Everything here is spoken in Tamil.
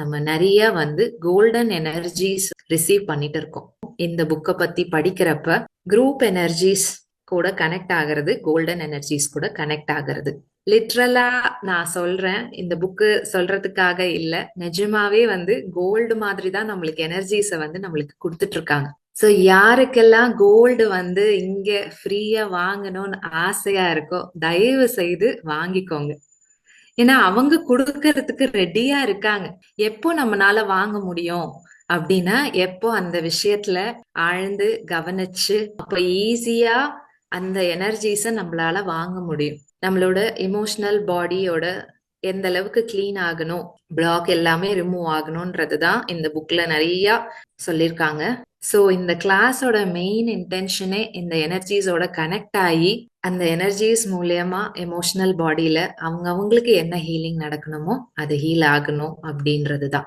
நம்ம நிறைய வந்து கோல்டன் எனர்ஜிஸ் ரிசீவ் பண்ணிட்டு இருக்கோம். இந்த புக்கை பத்தி படிக்கிறப்ப குரூப் எனர்ஜிஸ் கூட கனெக்ட் ஆகிறது கோல்டன் எனர்ஜிஸ் கூட கனெக்ட் ஆகிறது. லிட்ரலா நான் சொல்றேன் இந்த புக்கு சொல்றதுக்காக இல்ல நிஜமாவே வந்து கோல்டு மாதிரி தான் நம்மளுக்கு எனர்ஜிஸ வந்து நம்மளுக்கு கொடுத்துட்டு இருக்காங்க. ஸோ யாருக்கெல்லாம் கோல்டு வந்து இங்க ஃப்ரீயா வாங்கணும்னு ஆசையா இருக்கோ தயவு செய்து வாங்கிக்கோங்க. ஏன்னா அவங்க கொடுக்கறதுக்கு ரெடியா இருக்காங்க. எப்போ நம்மனால வாங்க முடியும் அப்படின்னா எப்போ அந்த விஷயத்துல ஆழ்ந்து கவனிச்சு அப்ப ஈஸியா அந்த எனர்ஜிஸ நம்மளால வாங்க முடியும். நம்மளோட எமோஷனல் பாடியோட எந்த அளவுக்கு கிளீன் ஆகணும் பிளாக் எல்லாமே ரிமூவ் ஆகணும்ன்றது தான் இந்த புக்ல நிறைய சொல்லியிருக்காங்க. ஸோ இந்த கிளாஸோட மெயின் இன்டென்ஷனே இந்த எனர்ஜிஸோட கனெக்ட் ஆகி அந்த எனர்ஜிஸ் மூலயமா எமோஷனல் பாடியில அவங்க அவங்களுக்கு என்ன ஹீலிங் நடக்கணுமோ அது ஹீல் ஆகணும் அப்படின்றது தான்